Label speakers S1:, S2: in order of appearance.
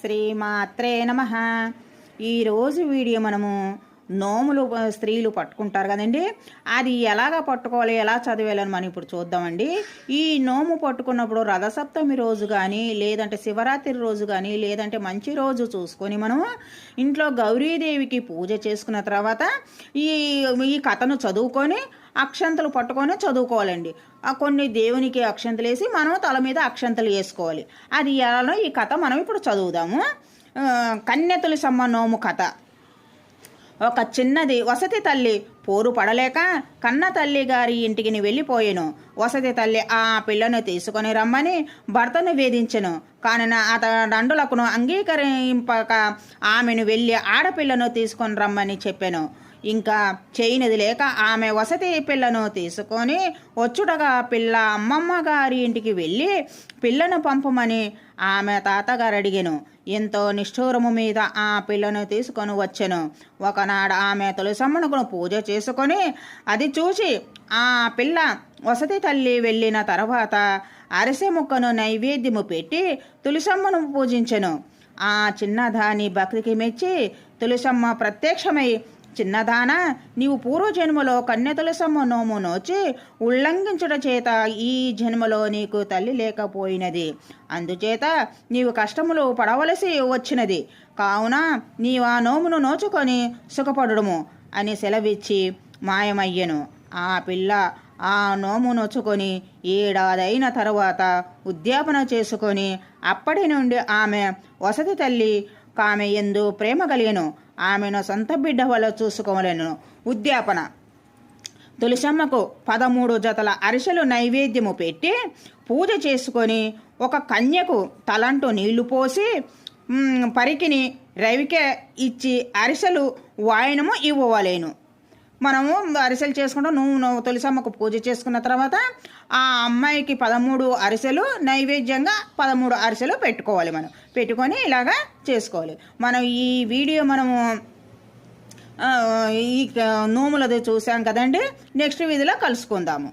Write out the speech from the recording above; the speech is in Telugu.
S1: శ్రీమాత్రే నమ. ఈరోజు వీడియో మనము నోములు స్త్రీలు పట్టుకుంటారు కదండి. అది ఎలాగ పట్టుకోవాలి ఎలా చదివేయాలని మనం ఇప్పుడు చూద్దామండి. ఈ నోము పట్టుకున్నప్పుడు రథసప్తమి రోజు కానీ లేదంటే శివరాత్రి రోజు కానీ లేదంటే మంచి రోజు చూసుకొని మనము ఇంట్లో గౌరీదేవికి పూజ చేసుకున్న తర్వాత ఈ ఈ కథను చదువుకొని అక్షంతలు పట్టుకొని చదువుకోవాలండి. ఆ కొన్ని దేవునికి అక్షంతలు వేసి మనం తల మీద అక్షంతలు వేసుకోవాలి. అది ఎలానో ఈ కథ మనం ఇప్పుడు చదువుదాము. ఆ, సమ్మ నోము కథ. ఒక చిన్నది వసతి తల్లి పోరు పడలేక కన్న తల్లి గారి ఇంటికి వెళ్ళిపోయాను. వసతి తల్లి ఆ పిల్లను తీసుకొని రమ్మని భర్తను వేధించను. కానీ నా అతని దండులకును అంగీకరింపక ఆమెను వెళ్ళి ఆడపిల్లను తీసుకొని రమ్మని చెప్పాను. ఇంకా చేయనిది లేక ఆమె వసతి పిల్లను తీసుకొని వచ్చుటగా పిల్ల అమ్మమ్మ గారి ఇంటికి వెళ్ళి పిల్లను పంపమని ఆమె తాతగారు అడిగాను ఎంతో నిష్ఠూరము మీద ఆ పిల్లను తీసుకొని వచ్చాను. ఒకనాడు ఆమె తులసమ్మను పూజ చేసి చేసుకొని అది చూసి ఆ పిల్ల వసతి తల్లి వెళ్ళిన తర్వాత అరిసె ముక్కను నైవేద్యము పెట్టి తులసమ్మను పూజించెను. ఆ చిన్నదాని భక్తికి మెచ్చి తులసమ్మ ప్రత్యక్షమై చిన్నదాన నీవు పూర్వజన్మలో కన్య తులసమ్మ నోము నోచి ఉల్లంఘించుట చేత ఈ జన్మలో నీకు తల్లి లేకపోయినది. అందుచేత నీవు కష్టములు పడవలసి వచ్చినది. కావున నీవు ఆ నోమును నోచుకొని సుఖపడము అని సెలవిచ్చి మాయమయ్యను. ఆ పిల్ల ఆ నోము నొచ్చుకొని ఏడాదైన తరువాత ఉద్యాపన చేసుకొని అప్పటి నుండి ఆమె వసతి తల్లి ఆమె ఎందు ప్రేమ కలిగను. ఆమెను సొంత బిడ్డ వల్ల చూసుకోలేను. ఉద్యాపన. తులసమ్మకు పదమూడు జతల అరిసెలు నైవేద్యము పెట్టి పూజ చేసుకొని ఒక కన్యకు తలంటూ నీళ్ళు పోసి పరికిని రవికే ఇచ్చి అరిసెలు వాయనము ఇవ్వలేను మనము అరిసెలు చేసుకుంటాం నువ్వు నువ్వు తులసమ్మకు పూజ చేసుకున్న తర్వాత ఆ అమ్మాయికి పదమూడు అరిసెలు నైవేద్యంగా పదమూడు అరిసెలు పెట్టుకోవాలి మనం. పెట్టుకొని ఇలాగా చేసుకోవాలి. మనం ఈ వీడియో మనము ఈ నోములది చూసాం కదండి నెక్స్ట్ వీధిలో కలుసుకుందాము.